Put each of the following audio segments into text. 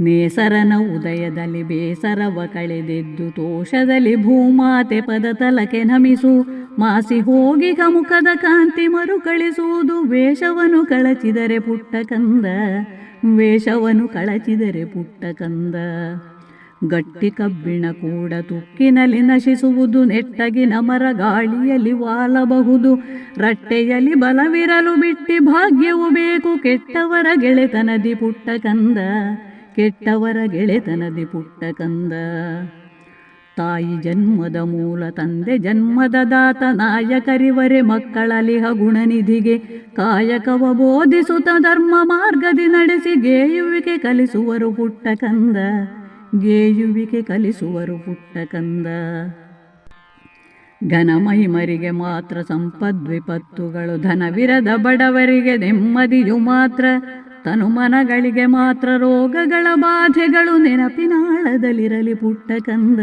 ನೇಸರನ ಉದಯದಲ್ಲಿ ಬೇಸರವ ಕಳೆದೆದ್ದು ತೋಷದಲ್ಲಿ ಭೂಮಾತೆ ಪದ ತಲಕೆ ನಮಿಸು. ಮಾಸಿ ಹೋಗಿ ಕಮುಖದ ಕಾಂತಿ ಮರುಕಳಿಸುವುದು ವೇಷವನ್ನು ಕಳಚಿದರೆ ಪುಟ್ಟ ಕಂದ. ವೇಷವನ್ನು ಕಳಚಿದರೆ ಪುಟ್ಟ ಕಂದ. ಗಟ್ಟಿ ಕಬ್ಬಿಣ ಕೂಡ ತುಕ್ಕಿನಲ್ಲಿ ನಶಿಸುವುದು. ನೆಟ್ಟಗಿನ ಮರ ಗಾಳಿಯಲ್ಲಿ ವಾಲಬಹುದು. ರಟ್ಟೆಯಲ್ಲಿ ಬಲವಿರಲು ಬಿಟ್ಟಿ ಭಾಗ್ಯವು ಬೇಕು. ಕೆಟ್ಟವರ ಗೆಳೆತನದಿ ಪುಟ್ಟ ಕಂದ. ಕೆಟ್ಟವರ ಗೆಳೆತನದಿ ಪುಟ್ಟ ಕಂದ. ತಾಯಿ ಜನ್ಮದ ಮೂಲ ತಂದೆ, ಜನ್ಮದ ದಾತ, ನಾಯಕರಿವರೆ ಮಕ್ಕಳಲಿಹ ಗುಣನಿಧಿಗೆ ಕಾಯಕವ ಬೋಧಿಸುತ್ತ ಧರ್ಮ ಮಾರ್ಗದಿ ನಡೆಸಿ ಗೇಯುವಿಕೆ ಕಲಿಸುವರು ಪುಟ್ಟ ಕಂದ. ಗೇಯುವಿಕೆ ಕಲಿಸುವರು ಪುಟ್ಟ ಕಂದ. ಘನಮೈಮರಿಗೆ ಮಾತ್ರ ಸಂಪದ್ವಿಪತ್ತುಗಳು ಧನವಿರದ ಬಡವರಿಗೆ ನೆಮ್ಮದಿಯು ಮಾತ್ರ ತನುಮನಗಳಿಗೆ ಮಾತ್ರ ರೋಗಗಳ ಬಾಧೆಗಳು ನೆನಪಿನಾಳದಲ್ಲಿರಲಿ ಪುಟ್ಟ ಕಂದ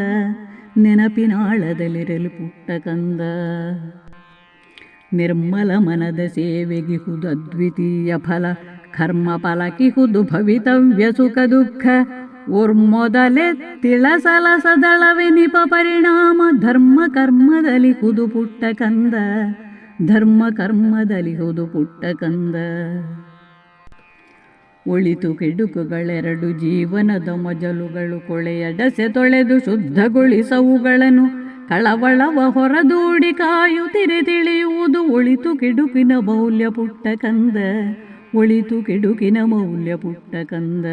ನೆನಪಿನಾಳದಲ್ಲಿರಲಿ ಪುಟ್ಟ ಕಂದ. ನಿರ್ಮಲ ಮನದ ಸೇವೆಗಿಹುದು ಅದ್ವಿತೀಯ ಫಲ, ಕರ್ಮ ಫಲಕಿಹುದು ಭವಿತವ್ಯ ಸುಖ ದುಃಖ. ಓರ್ಮೊದಲೆ ತಿಳಸಲ ಸದಳವೆನಿಪ ಪರಿಣಾಮ, ಧರ್ಮ ಕರ್ಮದಲ್ಲಿ ಹುದು ಪುಟ್ಟ ಕಂದ, ಧರ್ಮ ಕರ್ಮದಲ್ಲಿ ಹುದು ಪುಟ್ಟ ಕಂದ. ಒಳಿತು ಕೆಡುಕುಗಳೆರಡು ಜೀವನದ ಮಜಲುಗಳು ಕೊಳೆಯಡಸೆ ತೊಳೆದು ಶುದ್ಧಗೊಳಿಸವುಗಳನ್ನು ಕಳವಳವ ಹೊರದೂಡಿ ಕಾಯುತ್ತಿರೆ ತಿಳಿಯುವುದು ಒಳಿತು ಕೆಡುಕಿನ ಮೌಲ್ಯ ಪುಟ್ಟ ಕಂದ. ಒಳಿತು ಕೆಡುಕಿನ ಮೌಲ್ಯ ಪುಟ್ಟ ಕಂದ.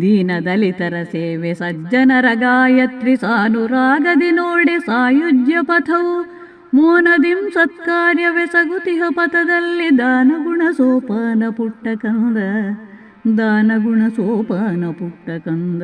ದೀನ ದಲಿತರ ಸೇವೆ ಸಜ್ಜನರ ಗಾಯತ್ರಿ ಸಾನುರಾಗದಿ ನೋಡೆ ಸಾಯುಜ್ಯ ಪಥವು ಮೋನದಿಂ ಸತ್ಕಾರ್ಯವೆಸಗುತಿಹ ಪಥದಲ್ಲಿ ದಾನಗುಣ ಸೋಪಾನ ಪುಟ್ಟ ಕಂದ. ದಾನಗುಣ ಸೋಪಾನ ಪುಟ್ಟ ಕಂದ.